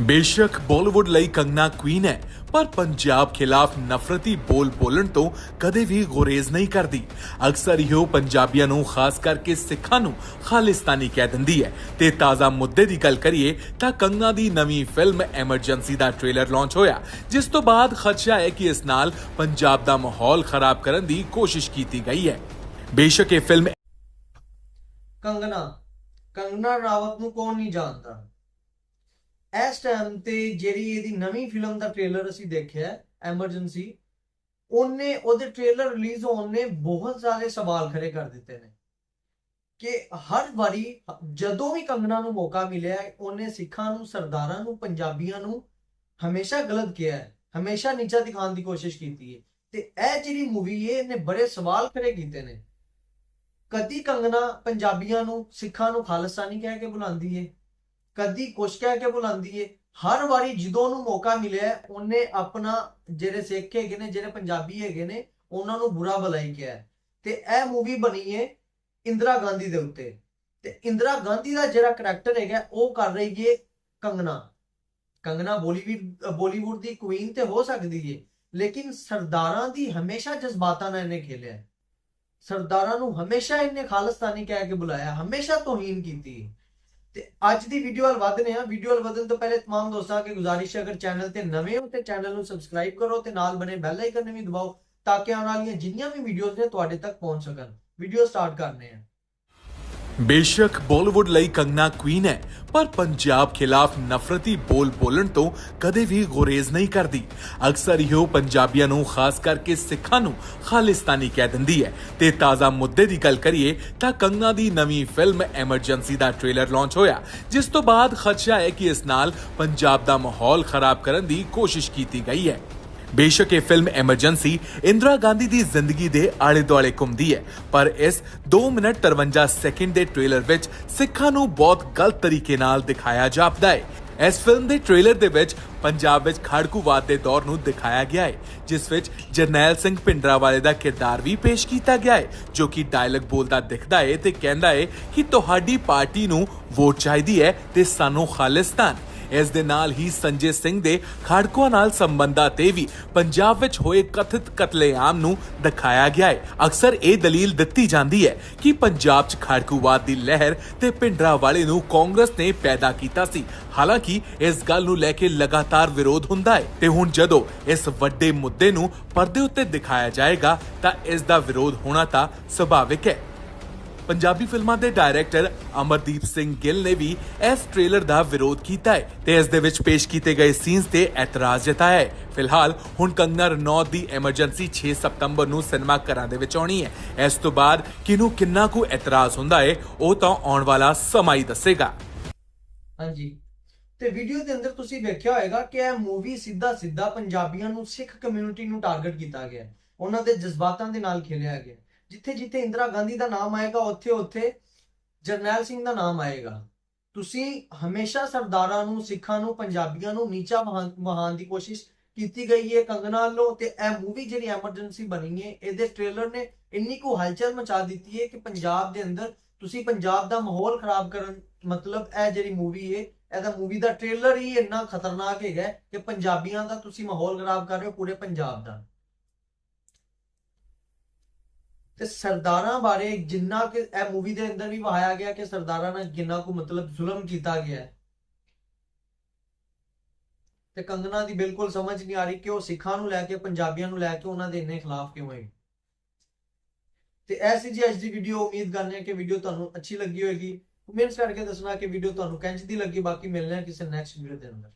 ਬੇਸ਼ੱਕ ਬਾਲੀਵੁੱਡ ਲਈ ਕੰਗਨਾ ਕੁਈਨ ਹੈ, ਪਰ ਪੰਜਾਬ ਖਿਲਾਫ ਨਫ਼ਰਤੀ ਬੋਲ ਬੋਲਣ ਤੋਂ ਕਦੇ ਵੀ ਗੁਰੇਜ਼ ਨਹੀਂ ਕਰਦੀ। ਅਕਸਰ ਇਹੋ ਪੰਜਾਬੀਆਂ ਨੂੰ ਖਾਸ ਕਰਕੇ ਸਿੱਖਾਂ ਨੂੰ ਖਾਲਿਸਤਾਨੀ ਕਹਿ ਦਿੰਦੀ ਹੈ। ਤੇ ਤਾਜ਼ਾ ਮੁੱਦੇ ਦੀ ਗੱਲ ਕਰੀਏ ਤਾਂ ਕੰਗਨਾ ਦੀ ਨਵੀਂ ਫਿਲਮ ਐਮਰਜੈਂਸੀ ਦਾ ਟ੍ਰੇਲਰ ਲਾਂਚ ਹੋਇਆ, ਜਿਸ ਤੋਂ ਬਾਅਦ ਖਦਸ਼ਾ ਹੈ ਕਿ ਇਸ ਨਾਲ ਪੰਜਾਬ ਦਾ ਮਾਹੌਲ ਖਰਾਬ ਕਰਨ ਦੀ ਕੋਸ਼ਿਸ਼ ਕੀਤੀ ਗਈ ਹੈ। ਬੇਸ਼ੱਕ ਇਹ ਫਿਲਮ ਕੰਗਨਾ ਕੰਗਨਾ ਰਾਵਤ ਨੂੰ ਕੌਣ ਨਹੀਂ ਜਾਣਦਾ? ਇਸ ਟਾਈਮ ਤੇ ਜਿਹੜੀ ਇਹਦੀ ਨਵੀਂ ਫਿਲਮ ਦਾ ਟ੍ਰੇਲਰ ਅਸੀਂ ਦੇਖਿਆ ਐਮਰਜੈਂਸੀ ਉਹਨੇ, ਉਹਦੇ ਟ੍ਰੇਲਰ ਰਿਲੀਜ਼ ਹੋਣ ਨੇ ਬਹੁਤ ਸਾਰੇ ਸਵਾਲ ਖੜੇ ਕਰ ਦਿੱਤੇ ਨੇ ਕਿ ਹਰ ਵਾਰੀ ਜਦੋਂ ਵੀ ਕੰਗਨਾ ਨੂੰ ਮੌਕਾ ਮਿਲਿਆ ਉਹਨੇ ਸਿੱਖਾਂ ਨੂੰ, ਸਰਦਾਰਾਂ ਨੂੰ, ਪੰਜਾਬੀਆਂ ਨੂੰ ਹਮੇਸ਼ਾ ਗਲਤ ਕਿਹਾ ਹੈ, ਹਮੇਸ਼ਾ ਨੀਚਾ ਦਿਖਾਉਣ ਦੀ ਕੋਸ਼ਿਸ਼ ਕੀਤੀ ਹੈ ਤੇ ਇਹ ਜਿਹੜੀ ਮੂਵੀ ਹੈ, ਇਹਨੇ ਬੜੇ ਸਵਾਲ ਖੜੇ ਕੀਤੇ ਨੇ। ਕਦੀ ਕੰਗਨਾ ਪੰਜਾਬੀਆਂ ਨੂੰ, ਸਿੱਖਾਂ ਨੂੰ ਖਾਲਿਸਤਾਨੀ ਕਹਿ ਕੇ ਬੁਲਾਉਂਦੀ ਹੈ? ਕਦੀ ਕੁਛ ਕਹਿ ਕੇ ਬੁਲਾਉਂਦੀ ਏ। ਹਰ ਵਾਰੀ ਜਦੋਂ ਉਹਨੂੰ ਮੌਕਾ ਮਿਲਿਆ, ਉਹਨੇ ਆਪਣਾ ਜਿਹੜੇ ਸਿੱਖ ਹੈਗੇ ਨੇ, ਜਿਹੜੇ ਪੰਜਾਬੀ ਹੈਗੇ ਨੇ, ਉਹਨਾਂ ਨੂੰ ਬੁਰਾ ਬੁਲਾਈ ਕਿਹਾ। ਤੇ ਇਹ ਮੂਵੀ ਬਣੀ ਏ ਇੰਦਰਾ ਗਾਂਧੀ ਦੇ ਉੱਤੇ। ਤੇ ਇੰਦਰਾ ਗਾਂਧੀ ਦਾ ਜਿਹੜਾ ਕਰੈਕਟਰ ਹੈਗਾ, ਉਹ ਕਰ ਰਹੀ ਏ ਕੰਗਨਾ ਕੰਗਨਾ ਬੋਲੀਵੁੱਡ, ਬਾਲੀਵੁੱਡ ਦੀ ਕੁਈਨ ਤੇ ਹੋ ਸਕਦੀ ਏ, ਲੇਕਿਨ ਸਰਦਾਰਾਂ ਦੀ ਹਮੇਸ਼ਾ ਜਜ਼ਬਾਤਾਂ ਨਾਲ ਇਹਨੇ ਖੇਲਿਆ। ਸਰਦਾਰਾਂ ਨੂੰ ਹਮੇਸ਼ਾ ਇਹਨੇ ਖਾਲਿਸਤਾਨੀ ਕਹਿ ਕੇ ਬੁਲਾਇਆ, ਹਮੇਸ਼ਾ ਤੋਹੀਨ ਕੀਤੀ। ਤੇ ਅੱਜ ਦੀ ਵੀਡੀਓ ਵੱਲ ਵਧਨੇ ਆ ਵੀਡੀਓ ਵੱਲ ਵਧਣ ਤੋਂ ਪਹਿਲੇ तमाम ਦੋਸਤਾਂ ਕੇ ਗੁਜ਼ਾਰਿਸ਼ ਹੈ ਅਗਰ ਚੈਨਲ ਤੇ ਨਵੇਂ ਹੋ ਤੇ ਚੈਨਲ ਨੂੰ ਸਬਸਕ੍ਰਾਈਬ ਕਰੋ ਤੇ ਨਾਲ ਬਨੇ ਬੈਲ ਆਈਕਨ ਨੂੰ ਵੀ ਦਬਾਓ ਤਾਂ ਕਿ ਆਉਣ ਵਾਲੀਆਂ ਜਿੰਨੀਆਂ ਵੀ ਵੀਡੀਓਜ਼ ਨੇ ਤੁਹਾਡੇ ਤੱਕ ਪਹੁੰਚ ਸਕਣ ਵੀਡੀਓ ਸਟਾਰਟ ਕਰਨੇ ਆ ਬੇਸ਼ੱਕ ਬਾਲੀਵੁੱਡ ਲਈ ਕੰਗਨਾ ਕੁਈਨ ਹੈ, ਪਰ ਪੰਜਾਬ ਖਿਲਾਫ ਨਫ਼ਰਤੀ ਬੋਲ ਬੋਲਣ ਤੋਂ ਕਦੇ ਵੀ ਗੁਰੇਜ਼ ਨਹੀਂ ਕਰਦੀ। ਅਕਸਰ ਇਹੋ ਪੰਜਾਬੀਆਂ ਨੂੰ ਖਾਸ ਕਰਕੇ ਸਿੱਖਾਂ ਨੂੰ ਖਾਲਿਸਤਾਨੀ ਕਹਿ ਦਿੰਦੀ ਹੈ। ਤੇ ਤਾਜ਼ਾ ਮੁੱਦੇ ਦੀ ਗੱਲ ਕਰੀਏ ਤਾਂ ਕੰਗਨਾ ਦੀ ਨਵੀਂ ਫਿਲਮ ਐਮਰਜੈਂਸੀ ਦਾ ਟ੍ਰੇਲਰ ਲਾਂਚ ਹੋਇਆ, ਜਿਸ ਤੋਂ ਬਾਅਦ ਖਦਸ਼ਾ ਹੈ ਕਿ ਇਸ ਨਾਲ ਪੰਜਾਬ ਦਾ ਮਾਹੌਲ ਖਰਾਬ ਕਰਨ ਦੀ ਕੋਸ਼ਿਸ਼ ਕੀਤੀ ਗਈ ਹੈ। ਬੇਸ਼ੱਕ ਇਹ ਫਿਲਮ ਐਮਰਜੈਂਸੀ ਇੰਦਰਾ ਗਾਂਧੀ ਦੀ ਜ਼ਿੰਦਗੀ ਦੇ ਆਲੇ ਦੁਆਲੇ ਘੁੰਮਦੀ ਹੈ। ਪਰ ਇਸ 2 ਮਿੰਟ 53 ਸੈਕਿੰਡ ਦੇ ਟ੍ਰੇਲਰ ਵਿੱਚ ਸਿੱਖਾਂ ਨੂੰ ਬਹੁਤ ਗਲਤ ਤਰੀਕੇ ਨਾਲ ਦਿਖਾਇਆ ਜਾਪਦਾ ਹੈ। ਇਸ ਫਿਲਮ ਦੇ ਟ੍ਰੇਲਰ ਦੇ ਵਿੱਚ ਪੰਜਾਬ ਵਿੱਚ ਖੜਕੂਵਾਦ ਦੇ ਦੌਰ ਨੂੰ ਦਿਖਾਇਆ ਗਿਆ ਹੈ, ਜਿਸ ਵਿੱਚ ਜਰਨੈਲ ਸਿੰਘ ਭਿੰਡਰਾਵਾਲੇ ਦਾ ਕਿਰਦਾਰ ਵੀ ਪੇਸ਼ ਕੀਤਾ ਗਿਆ ਹੈ, ਜੋ ਕਿ ਡਾਇਲੌਗ ਬੋਲਦਾ ਦਿਖਦਾ ਹੈ ਤੇ ਕਹਿੰਦਾ ਹੈ ਕਿ ਤੁਹਾਡੀ ਪਾਰਟੀ ਨੂੰ ਵੋਟ ਚਾਹੀਦੀ ਹੈ ਤੇ ਸਾਨੂੰ ਖਾਲਿਸਤਾਨ। ਇਸ ਦੇ ਨਾਲ ਹੀ ਸੰਜੇ ਸਿੰਘ ਦੇ ਖੜਕੂਆਂ ਨਾਲ ਸੰਬੰਧਾਂ ਤੇ ਵੀ ਪੰਜਾਬ ਵਿੱਚ ਹੋਏ ਕਥਿਤ ਕਤਲੇਆਮ ਨੂੰ ਦਿਖਾਇਆ ਗਿਆ ਹੈ। ਅਕਸਰ ਇਹ ਦਲੀਲ ਦਿੱਤੀ ਜਾਂਦੀ ਹੈ ਕਿ ਪੰਜਾਬ 'ਚ ਖੜਕੂਵਾਦ ਦੀ ਲਹਿਰ ਤੇ ਭਿੰਡਰਾਵਾਲੇ ਨੂੰ ਕਾਂਗਰਸ ਨੇ ਪੈਦਾ ਕੀਤਾ ਸੀ। ਹਾਲਾਂਕਿ ਇਸ ਗੱਲ ਨੂੰ ਲੈ ਕੇ ਲਗਾਤਾਰ ਵਿਰੋਧ ਹੁੰਦਾ ਹੈ ਤੇ ਹੁਣ ਜਦੋਂ ਇਸ ਵੱਡੇ ਮੁੱਦੇ ਨੂੰ ਪਰਦੇ ਉੱਤੇ ਦਿਖਾਇਆ ਜਾਏਗਾ ਤਾਂ ਇਸ ਦਾ ਵਿਰੋਧ ਹੋਣਾ ਤਾਂ ਸੁਭਾਵਿਕ ਹੈ। ਪੰਜਾਬੀ ਫਿਲਮਾਂ ਦੇ ਡਾਇਰੈਕਟਰ ਅਮਰਦੀਪ ਸਿੰਘ ਗਿੱਲ ਨੇ ਵੀ ਇਸ ਟ੍ਰੇਲਰ ਦਾ ਵਿਰੋਧ ਕੀਤਾ ਹੈ ਤੇ ਇਸ ਦੇ ਵਿੱਚ ਪੇਸ਼ ਕੀਤੇ ਗਏ ਸੀਨਸ ਤੇ ਇਤਰਾਜ਼ ਜਤਾਇਆ ਹੈ। ਫਿਲਹਾਲ ਹੁਣ ਕੰਗਨਾ ਰਣੌਤ ਦੀ ਐਮਰਜੈਂਸੀ 6 ਸਤੰਬਰ ਨੂੰ ਸਿਨੇਮਾ ਘਰਾਂ ਦੇ ਵਿੱਚ ਆਉਣੀ ਹੈ। ਇਸ ਤੋਂ ਬਾਅਦ ਕਿਨੂੰ ਕਿੰਨਾ ਕੁ ਇਤਰਾਜ਼ ਹੁੰਦਾ ਹੈ, ਉਹ ਤਾਂ ਆਉਣ ਵਾਲਾ ਸਮਾਂ ਹੀ ਦੱਸੇਗਾ। ਹਾਂਜੀ। ਤੇ ਵੀਡੀਓ ਦੇ ਅੰਦਰ ਤੁਸੀਂ ਵੇਖਿਆ ਹੋਵੇਗਾ ਕਿ ਇਹ ਮੂਵੀ ਸਿੱਧਾ ਸਿੱਧਾ ਪੰਜਾਬੀਆਂ ਨੂੰ ਸਿੱਖ ਕਮਿਊਨਿਟੀ ਨੂੰ ਟਾਰਗੇਟ ਕੀਤਾ ਗਿਆ ਹੈ। ਉਹਨਾਂ ਦੇ ਜਜ਼ਬਾਤਾਂ ਦੇ ਨਾਲ ਖੇਲਿਆ ਗਿਆ ਜਿੱਥੇ ਜਿੱਥੇ ਇੰਦਰਾ ਗਾਂਧੀ ਦਾ ਨਾਮ ਆਏਗਾ, ਉੱਥੇ ਉੱਥੇ ਜਰਨੈਲ ਸਿੰਘ ਦਾ ਨਾਮ ਆਏਗਾ। ਤੁਸੀਂ ਹਮੇਸ਼ਾ ਸਰਦਾਰਾਂ ਨੂੰ, ਸਿੱਖਾਂ ਨੂੰ, ਪੰਜਾਬੀਆਂ ਨੂੰ ਨੀਚਾ ਵਹਾਣ ਦੀ ਕੋਸ਼ਿਸ਼ ਕੀਤੀ ਗਈ ਹੈ ਕੰਗਨਾ ਵੱਲੋਂ, ਤੇ ਇਹ ਮੂਵੀ ਜਿਹੜੀ ਐਮਰਜੈਂਸੀ ਬਣੀ ਹੈ ਇਹਦੇ ਟ੍ਰੇਲਰ ਨੇ ਇੰਨੀ ਕੁ ਹਲਚਲ ਮਚਾ ਦਿੱਤੀ ਹੈ ਕਿ ਪੰਜਾਬ ਦੇ ਅੰਦਰ ਤੁਸੀਂ ਪੰਜਾਬ ਦਾ ਮਾਹੌਲ ਖਰਾਬ ਕਰਨ ਮਤਲਬ ਇਹ ਜਿਹੜੀ ਮੂਵੀ ਹੈ ਇਹਦਾ ਮੂਵੀ ਦਾ ਟ੍ਰੇਲਰ ਹੀ ਇੰਨਾ ਖਤਰਨਾਕ ਹੈਗਾ ਕਿ ਪੰਜਾਬੀਆਂ ਦਾ ਤੁਸੀਂ ਮਾਹੌਲ ਖਰਾਬ ਕਰ ਰਹੇ ਹੋ ਪੂਰੇ ਪੰਜਾਬ ਦਾ। ਤੇ ਸਰਦਾਰਾਂ ਬਾਰੇ ਜਿੰਨਾ ਕਿ ਇਹ ਮੂਵੀ ਦੇ ਅੰਦਰ ਵੀ ਵਹਾਇਆ ਗਿਆ ਕਿ ਸਰਦਾਰਾਂ ਨਾਲ ਕਿੰਨਾ ਕੁ ਮਤਲਬ ਜ਼ੁਲਮ ਕੀਤਾ ਗਿਆ ਹੈ। ਤੇ ਕੰਗਨਾ ਦੀ ਬਿਲਕੁਲ ਸਮਝ ਨਹੀਂ ਆ ਰਹੀ ਕਿ ਉਹ ਸਿੱਖਾਂ ਨੂੰ ਲੈ ਕੇ, ਪੰਜਾਬੀਆਂ ਨੂੰ ਲੈ ਕੇ ਉਹਨਾਂ ਦੇ ਇੰਨੇ ਖਿਲਾਫ ਕਿਉਂ ਹੈ। ਤੇ ਐਸੀ ਜੀ ਅੱਜ ਦੀ ਵੀਡੀਓ ਉਮੀਦ ਕਰਨੇ ਹਾਂ ਕਿ ਵੀਡੀਓ ਤੁਹਾਨੂੰ ਅੱਛੀ ਲੱਗੀ ਹੋਵੇਗੀ ਕਮੈਂਟਸ ਕਰਕੇ ਦੱਸਣਾ ਕਿ ਵੀਡੀਓ ਤੁਹਾਨੂੰ ਕਿੰਝ ਦੀ ਲੱਗੀ। ਬਾਕੀ ਮਿਲਦੇ ਹਾਂ ਕਿਸੇ ਨੈਕਸਟ ਵੀਡੀਓ ਦੇ ਅੰਦਰ।